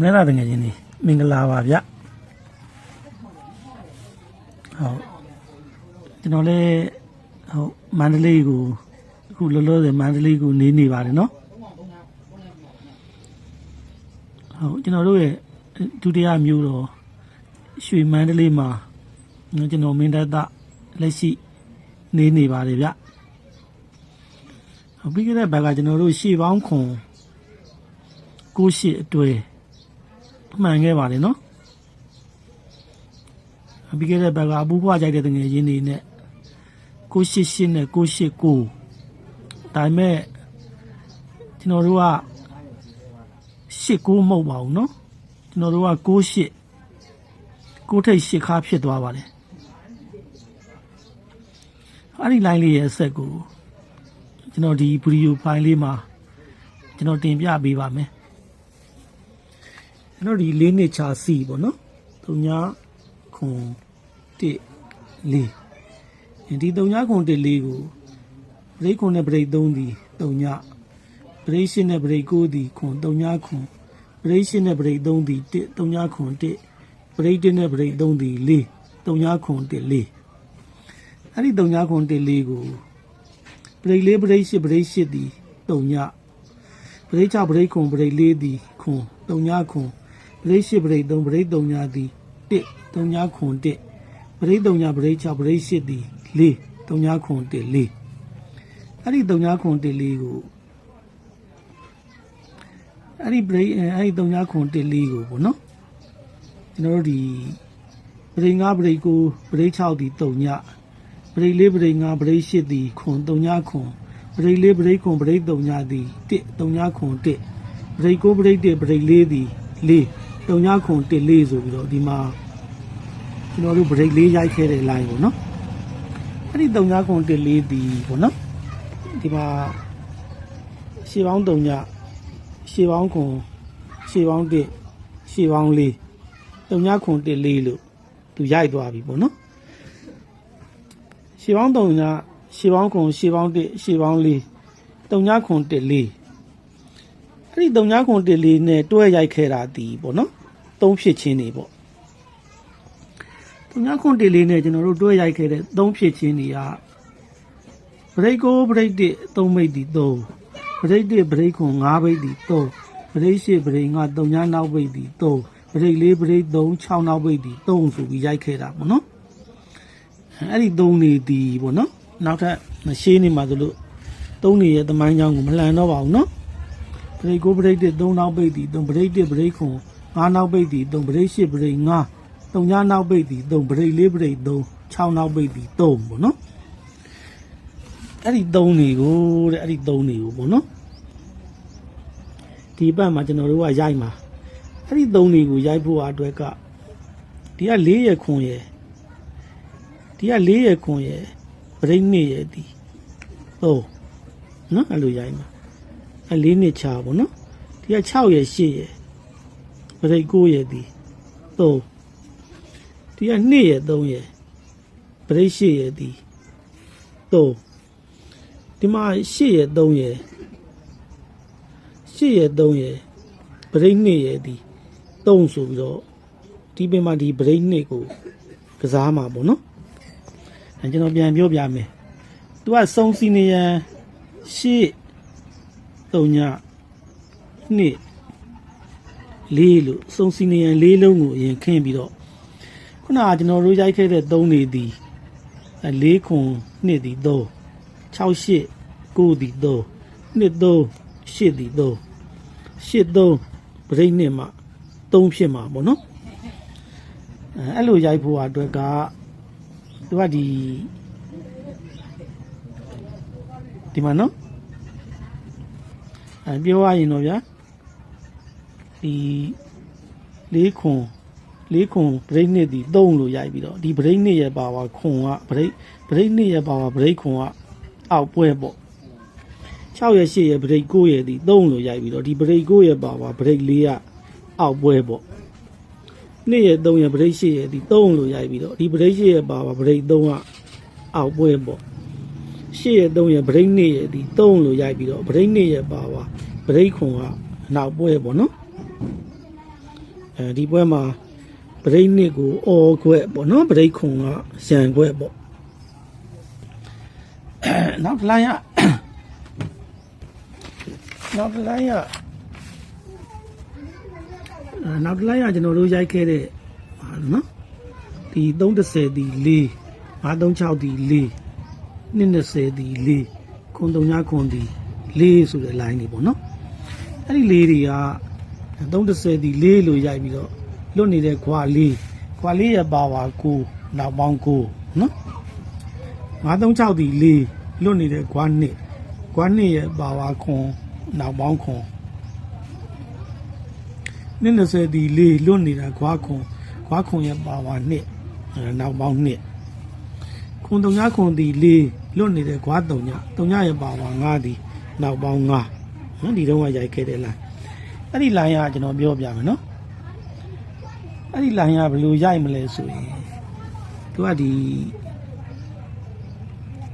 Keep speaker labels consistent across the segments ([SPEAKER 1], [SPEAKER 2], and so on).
[SPEAKER 1] မဲလာတငယ်ချင်းနေမင်္ဂလာပါဗျဟုတ်ကျွန်တော်လည်းဟုတ်မန္တလေးကိုအခုလောလောဆယ်မန္တလေးကိုနေနေပါတယ်နော်ဟုတ်ကျွန်တော်တို့ရဲ့ဒုတိယမျိုးတော့ရွှေမန္တလေးမှာကျွန်တော်မင်းတပ်လက်ရှိနေနေပါတယ်ဗျဟုတ်ပြီးခဲ့တဲ့ဘက်ကကျွန်တော်တို့ရှေ့ပေါင်းခွန်ကိုရှိအတွေ့ မှန်ခဲ့ပါတယ်နော်ပြီးခဲ့တဲ့ဘက်ကအပူပွားကြိုက်တဲ့တငယ်ချင်းတွေနဲ့ကိုရှိရှိနဲ့ကိုရှိကိုဒါပေမဲ့ကျွန်တော်တို့ကရှစ်ကိုမဟုတ်ပါဘူးเนาะကျွန်တော်တို့ကကိုရှစ်ကိုထိတ်ရှစ်ခါဖြစ်သွားပါတယ်အဲ့ဒီ line လေးရဲ့အဆက်ကိုကျွန်တော်ဒီဗီဒီယိုဖိုင်လေးမှာကျွန်တော်တင်ပြပေးပါမယ် ကျွန်တော်ဒီလေးနှစ်ချာစီပေါ့နော်သူညာခွန်တစ်လေးဒီတုံညာခွန်တစ်လေးကိုဘရိတ်ခွန်နဲ့ဘရိတ်သုံးဒီတုံညာဘရိတ်ရှင်းနဲ့ဘရိတ်ကိုဒီခွန်တုံညာခွန်ဘရိတ်ရှင်းနဲ့ဘရိတ်သုံးဒီတစ်တုံညာခွန်တစ်ဘရိတ်တစ်နဲ့ဘရိတ်သုံးဒီလေးတုံညာခွန်တစ်လေးအဲ့ဒီတုံညာခွန်တစ်လေးကိုဘရိတ်လေးဘရိတ်ရှစ်ဘရိတ်ရှစ်ဒီတုံညာဘရိတ်ချဘရိတ်ခွန်ဘရိတ်လေးဒီခွန်တုံညာခွန် ဘရိတ်ရှစ်ဘရိတ်သုံးဘရိတ်တုံညာဒီတစ်တုံညာခွန်တစ်ဘရိတ်တုံညာဘရိတ်ချဘရိတ်ရှစ်ဒီလေးတုံညာခွန်တစ်လေးအဲ့ဒီတုံညာခွန်တစ်လေးကိုအဲ့ဒီဘရိတ်အဲ့ဒီတုံညာခွန်တစ်လေးကိုပေါ့နော်ကျွန်တော်တို့ဒီဘရိတ်၅ဘရိတ်ကိုဘရိတ်6ဒီတုံညာဘရိတ်လေးဘရိတ်၅ဘရိတ်8ဒီခွန်တုံညာခွန်ဘရိတ်လေးဘရိတ်ခွန်ဘရိတ်တုံညာဒီတစ်တုံညာခွန်တစ်ဘရိတ်ကိုဘရိတ်တစ်ဘရိတ်လေးဒီလေး တုံညာခွန်တစ်လေးဆိုပြီးတော့ဒီမှာကျွန်တော်တို့ဘရိတ်လေးရိုက်ခဲ့တဲ့ line ပေါ့နော်အဲ့ဒီတုံညာခွန်တစ်လေးဒီပေါ့နော်ဒီမှာရှေးပေါင်းတုံညာရှေးပေါင်းခွန်ရှေးပေါင်းတစ်ရှေးပေါင်းလေးတုံညာခွန်တစ်လေးလို့သူရိုက်သွားပြီပေါ့နော်ရှေးပေါင်းတုံညာရှေးပေါင်းခွန်ရှေးပေါင်းတစ်ရှေးပေါင်းလေးတုံညာခွန်တစ်လေး အဲ့ဒီတုံညာခွန်တစ်လေးနဲ့တွဲရိုက်ခဲ့တာဒီပေါ့နော်သုံးဖြစ်ချင်းနေပေါ့တုံညာခွန်တစ်လေးနဲ့ကျွန်တော်တို့တွဲရိုက်ခဲ့တဲ့သုံးဖြစ်ချင်းတွေကဘရိတ်ကိုဘရိတ်တစ်သုံးမိတ်ဒီသုံးဘရိတ်တစ်ဘရိတ်ခွန်၅ဘိတ်ဒီသုံးဘရိတ်ရှစ်ဘရိတ်ငါတုံညာနောက်ဘိတ်ဒီသုံးဘရိတ်လေးဘရိတ်သုံး6နောက်ဘိတ်ဒီသုံးဆိုပြီးရိုက်ခဲ့တာပေါ့နော်အဲ့ဒီသုံးနေတီးပေါ့နော်နောက်ထပ်မရှင်းနေမှာဆိုလို့သုံးနေရဲ့သမိုင်းကြောင်းကိုမလှန်တော့ပါဘူးနော် ပရိတ်ကိုပရိတ်တစ်သုံးနောက်ပိတ်တီသုံးပရိတ်တစ်ပရိတ်ခွန်ငါးနောက်ပိတ်တီသုံးပရိတ်ရှစ်ပရိတ်ငါးသုံးညနောက်ပိတ်တီသုံးပရိတ်လေးပရိတ်သုံး၆နောက်ပိတ်တီသုံးပေါ့နော်အဲ့ဒီသုံးနေကိုတဲ့အဲ့ဒီသုံးနေကိုပေါ့နော်ဒီဘက်မှာကျွန်တော်တို့ကရိုက်မှာအဲ့ဒီသုံးနေကိုရိုက်ဖို့အတွက်ကဒီက၄ရခွန်ရယ်ဒီက၄ရခွန်ရယ်ဗရိတ်နှစ်ရယ်ဒီဟုတ်နော်အဲ့လိုရိုင်းမှာ အဲ့၄နှစ်ချာပေါ့နော်ဒီက6ရယ်8ရယ်ဗရိတ်9ရယ်ဒီဟုတ်ဒီက2ရယ်3ရယ်ဗရိတ်8ရယ်ဒီဟုတ်ဒီမှာ8ရယ်3ရယ်8ရယ်3ရယ်ဗရိတ်2ရယ်ဒီ3ဆိုပြီးတော့ဒီပင်မှာဒီဗရိတ်2ကိုကစားမှာပေါ့နော်အဲကျွန်တော်ပြန်ပြောပြမယ်။ तू ကစုံစီနေရန်ရှေ့ တုံညနှစ်လေးလို့စုံစီနေရန်လေးလုံးကိုအရင်ခင်းပြီးတော့ခုနကကျွန်တော်တို့ရိုက်ခဲ့တဲ့3နေသည်အဲ၄ခွန်နှစ်သည်3 6 8 9သည်3နှစ်3 8သည်3 8 3ပရိတ်နှစ်မှာ3ဖြစ်မှာပေါ့နော်အဲအဲ့လိုရိုက်ဖို့အတွက်ကသူကဒီဒီမှာနော် အဲပြောရရင်တော့ဗျာဒီလေးခွန်လေးခွန်ဘရိတ်နှစ်ဒီ3လို့ရိုက်ပြီးတော့ဒီဘရိတ်နှစ်ရဲ့ပါဝါခွန်ကဘရိတ်ဘရိတ်နှစ်ရဲ့ပါဝါဘရိတ်ခွန်ကအောက်ပွဲပေါ့6ရဲ့8ရဲ့ဘရိတ်9ရဲ့ဒီ3လို့ရိုက်ပြီးတော့ဒီဘရိတ်9ရဲ့ပါဝါဘရိတ်4ကအောက်ပွဲပေါ့နှစ်ရဲ့3ရဲ့ဗရိတ်8ရဲ့ဒီ3လို့ရိုက်ပြီးတော့ဒီဗရိတ်8ရဲ့ပါပါဗရိတ်3ကအောက်ပွဲပေါ့ 8ရဲ့3ရဲ့ဗရိတ်2ရဲ့ဒီ3လို့ရိုက်ပြီးတော့ဗရိတ်2ရဲ့ပါပါဗရိတ်ခွန်ကနောက်ပွဲပေါ့နော်အဲဒီပွဲမှာပရိတ်နှစ်ကိုအော်ခွဲ့ပေါ့နော်ပရိတ်ခုံကရန်ခွဲ့ပေါ့နောက်တစ်လိုင်းရနောက်တစ်လိုင်းရအဲနောက်တစ်လိုင်းရကျွန်တော်တို့ရိုက်ခဲ့တဲ့ဟာနော်ဒီ330ဒီ4 536ဒီ4 220ဒီ4ခွန်3ခွန်ဒီ4ဆိုတဲ့ line တွေပေါ့နော်အဲ့ဒီ4တွေက330ဒီ4လို့ရိုက်ပြီးတော့လွတ်နေတဲ့ခွာ4ခွာ4ရဲ့ပါဝါ9နောက်ပေါင်း9နော်536ဒီ4လွတ်နေတဲ့ခွာ2ခွာ2ရဲ့ပါဝါခွန်နောက်ပေါင်းခွန်220ဒီ4လွတ်နေတာခွာခွန်ခွာခွန်ရဲ့ပါဝါ2အဲနောက်ပေါင်း2 ခွန်3ခွန်ဒီ4လွတ်နေတဲ့ခွာ3ည3ရဲ့ပါဝါ5ဒီနောက်ပေါင်း5နော်ဒီတော့ကရိုက်ခဲ့တယ်လားအဲ့ဒီ line ကကျွန်တော်ပြောပြမယ်နော်အဲ့ဒီ line ကဘယ်လိုရိုက်မလဲဆိုရင်သူကဒီ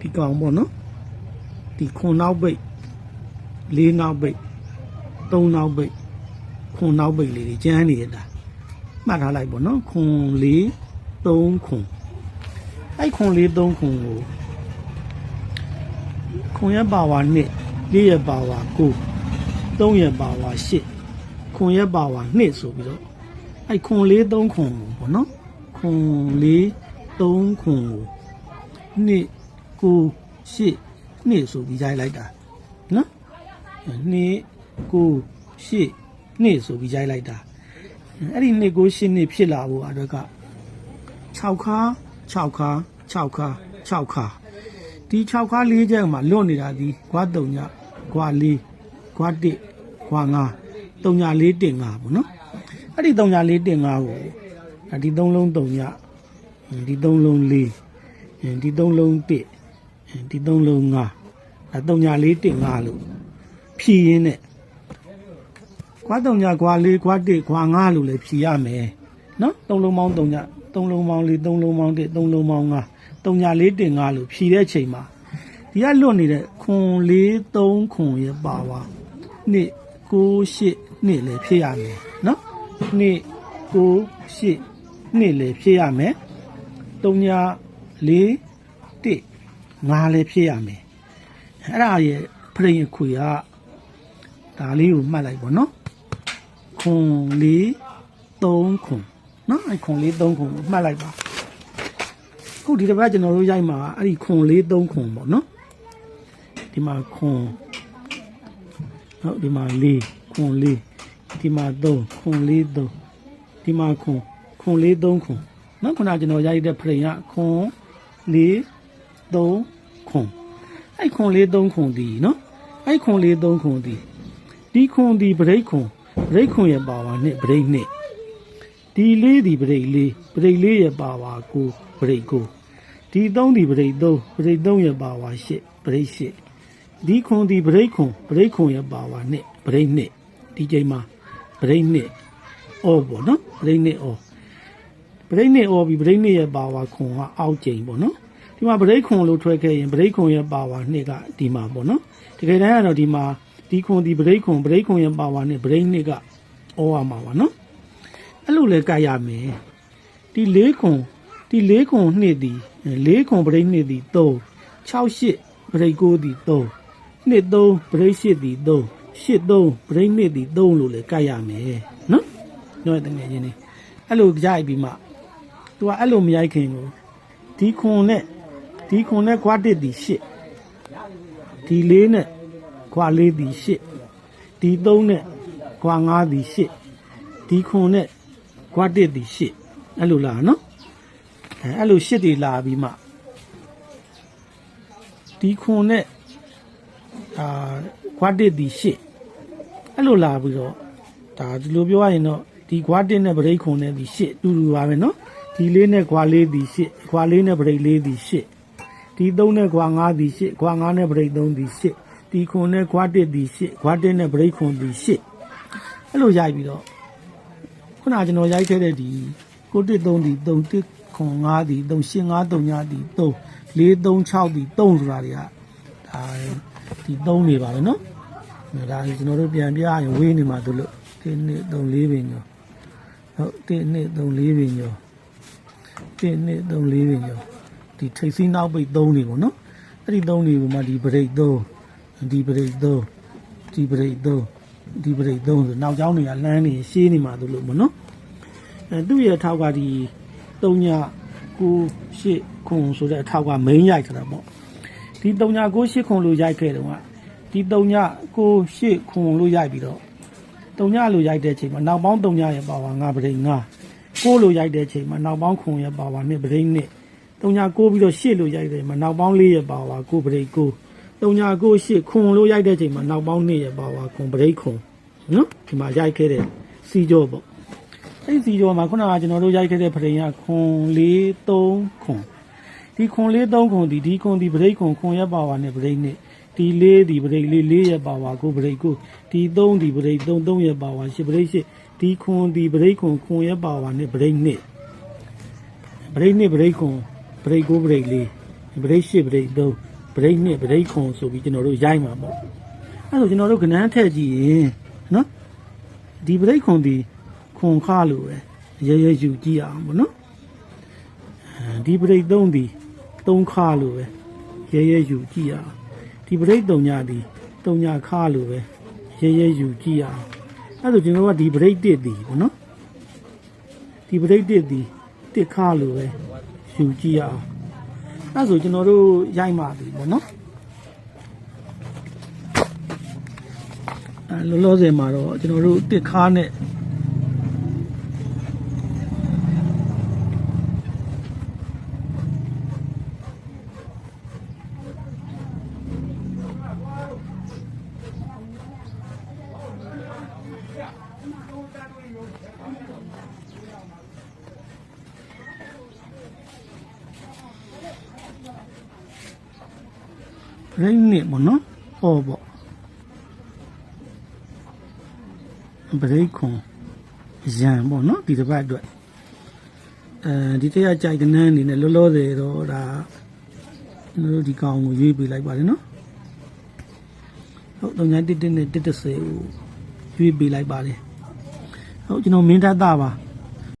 [SPEAKER 1] ဒီကောင်ပေါ့နော်ဒီခွန်နောက်ပိတ်လေးနောက်ပိတ်သုံးနောက်ပိတ်ခွန်နောက်ပိတ်လေးတွေကျန်းနေရတာမှတ်ထားလိုက်ပေါ့နော်ခွန်လေးသုံးခွန် အဲ့ခွန်လေးသုံးခွန်ကိုခွန်ရဲ့ပါဝါနှစ်လေးရဲ့ပါဝါကိုသုံးရဲ့ပါဝါရှစ်ခွန်ရဲ့ပါဝါနှစ်ဆိုပြီးတော့အဲ့ခွန်လေးသုံးခွန်ကိုပေါ့နော်ခွန်လေးသုံးခွန်ကိုနှစ်ကိုရှစ်နှစ်ဆိုပြီးရိုက်လိုက်တာနော်နှစ်ကိုရှစ်နှစ်ဆိုပြီးရိုက်လိုက်တာအဲ့ဒီနှစ်ကိုရှစ်နှစ်ဖြစ်လာဖို့အတွက်က6ခါ6ခါ 6ခါ6ခါဒီ6ခါ၄ချက်မှာလွတ်နေတာဒီကွာ3ညကွာ4ကွာ1ကွာ5 3ည4တင်5ပေါ့နော်အဲ့ဒီ3ည4တင်5ကိုဒီ3လုံး3ညဒီ3လုံး4ဒီ3လုံး1ဒီ3လုံး5အဲ3ည4တင်5လို့ဖြည်ရင်းနဲ့ကွာ3ညကွာ4ကွာ1ကွာ5လို့လည်းဖြည်ရမယ်နော်3လုံးပေါင်း3ည3လုံးပေါင်း4 3လုံးပေါင်း1 3လုံးပေါင်း5 3ည4တင်5လို့ဖြည်တဲ့ချိန်မှာဒီကလွတ်နေတဲ့ခွန်4 3ခွန်ရဲ့ပါဝါနှစ်9 8နှစ်လည်းဖြည့်ရမယ်နော်နှစ်9 8နှစ်လည်းဖြည့်ရမယ်3ည4 1 5လည်းဖြည့်ရမယ်အဲ့ဒါရဲ့ဖရင်ခွေကဒါလေးကိုမှတ်လိုက်ပါနော်ခွန်4 3ခွန်နော်အဲ့ခွန်4 3ခွန်ကိုမှတ်လိုက်ပါ ခုဒီတစ်ပတ်ကျွန်တော်တို့ရိုက်မှာအဲ့ဒီခွန်4 3ခွန်ပေါ့နော်ဒီမှာခွန်ဟုတ်ဒီမှာ၄ခွန်၄ဒီမှာ3ခွန်၄3ဒီမှာခွန်ခွန်၄3ခွန်နော်ခုနကကျွန်တော်ရိုက်တဲ့ဖရင်ကခွန်၄3ခွန်အဲ့ခွန်၄3ခွန်ဒီနော်အဲ့ခွန်၄3ခွန်ဒီဒီခွန်ဒီဗရိတ်ခွန်ဗရိတ်ခွန်ရဲ့ပါဝါနဲ့ဗရိတ်နဲ့ဒီလေးဒီဗရိတ်လေးဗရိတ်လေးရဲ့ပါဝါကိုဗရိတ်ကို ဒီ3ဒီဗရိတ်3ဗရိတ်3ရဲ့ပါဝါ8ဗရိတ်8ဒီခွန်ဒီဗရိတ်ခွန်ဗရိတ်ခွန်ရဲ့ပါဝါနဲ့ဗရိတ်နဲ့ဒီချိန်မှာဗရိတ်နဲ့အော်ပေါ့နော်ဗရိတ်နဲ့အော်ဗရိတ်နဲ့အော်ပြီးဗရိတ်နဲ့ရဲ့ပါဝါခွန်ကအောက်ချိန်ပေါ့နော်ဒီမှာဗရိတ်ခွန်လို့ထွက်ခဲ့ရင်ဗရိတ်ခွန်ရဲ့ပါဝါနှစ်ကဒီမှာပေါ့နော်တကယ်တမ်းကတော့ဒီမှာဒီခွန်ဒီဗရိတ်ခွန်ဗရိတ်ခွန်ရဲ့ပါဝါနဲ့ဗရိတ်နှစ်ကအော်ရမှာပါနော်အဲ့လိုလဲကြိုက်ရမယ်ဒီ၄ခွန် ဒီ၄ခွန်နှစ်ဒီ၄ခွန်ဗရိတ်နှစ်ဒီ3 6 8ဗရိတ်9ဒီ3နှစ်3ဗရိတ်8ဒီ3 8 3ဗရိတ်နှစ်ဒီ3လို့လဲကြိုက်ရမယ်နော်ညောတဲ့ငယ်ချင်းနေအဲ့လိုကြိုက်ပြီးမှ तू ကအဲ့လိုမရိုက်ခင်ကိုဒီခွန်နဲ့ဒီခွန်နဲ့ခွာတစ်ဒီ8ဒီလေးနဲ့ခွာလေးဒီ8ဒီ3နဲ့ခွာ5ဒီ8ဒီခွန်နဲ့ခွာတစ်ဒီ8အဲ့လိုလာနော် အဲအဲ့လို8တွေလာပြီးမှဒီခွန်နဲ့အာခွာတစ်ဒီ8အဲ့လိုလာပြီးတော့ဒါဒီလိုပြောရရင်တော့ဒီခွာတစ်နဲ့ဗရိတ်ခွန်နဲ့ဒီ8တူတူပါပဲနော်ဒီလေးနဲ့ခွာလေးဒီ8ခွာလေးနဲ့ဗရိတ်လေးဒီ8ဒီ3နဲ့ခွာ5ဒီ8ခွာ5နဲ့ဗရိတ်3ဒီ8ဒီခွန်နဲ့ခွာတစ်ဒီ8ခွာတစ်နဲ့ဗရိတ်ခွန်ဒီ8အဲ့လိုရိုက်ပြီးတော့ခုနကကျွန်တော်ရိုက်ခဲ့တဲ့ဒီကိုတစ်3ဒီ3တစ် ခွန်5ဒီ3 8 5 3ညဒီ3 4 3 6ဒီ3ဆိုတာတွေကဒါဒီ3နေပါပဲနော်ဒါကျွန်တော်တို့ပြန်ပြရင်ဝေးနေမှာတို့လို့ဒီနေ့3 4ပင်ကျော်အဲဟုတ်1 2 3 4ပင်ကျော်1 2 3 4ပင်ကျော်ဒီထိတ်စီးနောက်ပိတ်3နေပေါ့နော်အဲ့ဒီ3နေပုံမှာဒီဘရိတ်3ဒီဘရိတ်3ဒီဘရိတ်3ဒီဘရိတ်3ဆိုနောက်ကျောင်းတွေကလမ်းနေရှေးနေမှာတို့လို့ပေါ့နော်အဲသူ့ရဲ့အထောက်ကဒီ 3ည9 8ခုဆိုတဲ့အထောက်က main ရိုက်ထားတာပေါ့ဒီ3ည9 8ခုလို့ရိုက်ခဲ့တော့ကဒီ3ည9 8ခုလို့ရိုက်ပြီးတော့တုံညလိုရိုက်တဲ့အချိန်မှာနောက်ပေါင်းတုံညရဲ့ပါဝါ9ပရိတ်9ကိုလိုရိုက်တဲ့အချိန်မှာနောက်ပေါင်း9ရဲ့ပါဝါ2ပရိတ်2တုံည9ပြီးတော့8လိုရိုက်တဲ့မှာနောက်ပေါင်း4ရဲ့ပါဝါ9ပရိတ်9တုံည9 8ခွန်လိုရိုက်တဲ့အချိန်မှာနောက်ပေါင်း2ရဲ့ပါဝါ9ပရိတ်9နော်ဒီမှာရိုက်ခဲ့တဲ့စီကြောပေါ့ အဲ့ဒီစီကြောမှာခုနကကျွန်တော်တို့ရိုက်ခဲ့တဲ့ပရိတ်ကခွန်4 3ခွန်ဒီခွန်4 3ခွန်ဒီဒီခွန်ဒီပရိတ်ခွန်ခွန်ရဲ့ပါဝါ2ပရိတ်2ဒီလေးဒီပရိတ်လေးလေးရဲ့ပါဝါ9ပရိတ်9ဒီ3ဒီပရိတ်3 3ရဲ့ပါဝါ10ပရိတ်10ဒီခွန်ဒီပရိတ်ခွန်ခွန်ရဲ့ပါဝါ2ပရိတ်2ပရိတ်2ပရိတ်ခွန်ပရိတ်9ပရိတ်4ပရိတ်10ပရိတ်3ပရိတ်2ပရိတ်ခွန်ဆိုပြီးကျွန်တော်တို့ရိုက်မှာပေါ့အဲ့ဒါဆိုကျွန်တော်တို့ကဏ္ဍထက်ကြည့်ရင်နော်ဒီပရိတ်ခွန်ဒီ ခွန်ခလို့ပဲရဲရဲယူကြည့်အောင်ပေါ့နော်အဲဒီပရိတ်3ဒီ3ခလို့ပဲရဲရဲယူကြည့်ရအောင်ဒီပရိတ်3ညဒီ3ညခလို့ပဲရဲရဲယူကြည့်ရအောင်အဲ့ဒါဆိုကျွန်တော်ကဒီပရိတ်1ဒီပေါ့နော်ဒီပရိတ်1ဒီ1ခလို့ပဲယူကြည့်ရအောင်အဲ့ဒါဆိုကျွန်တော်တို့ရိုက်မှပြီပေါ့နော်အဲလောလောဆယ်မှာတော့ကျွန်တော်တို့1ခါနဲ့ ပြိနေပေါ့နော်ဟောပေါ့ဘရိတ်ခွန်ရံပေါ့နော်ဒီတစ်ပတ်အတွက်အဲဒီတရားကြိုက်ကနန်းအနေနဲ့လောလောဆယ်တော့ဒါကျွန်တော်တို့ဒီကောင်ကိုရွေးပေးလိုက်ပါတယ်နော်ဟုတ်တော့ညာတစ်တစ်နဲ့တစ်တစ်ဆယ်ကိုရွေးပေးလိုက်ပါတယ်ဟုတ်ကျွန်တော်မင်းတတ်တာပါ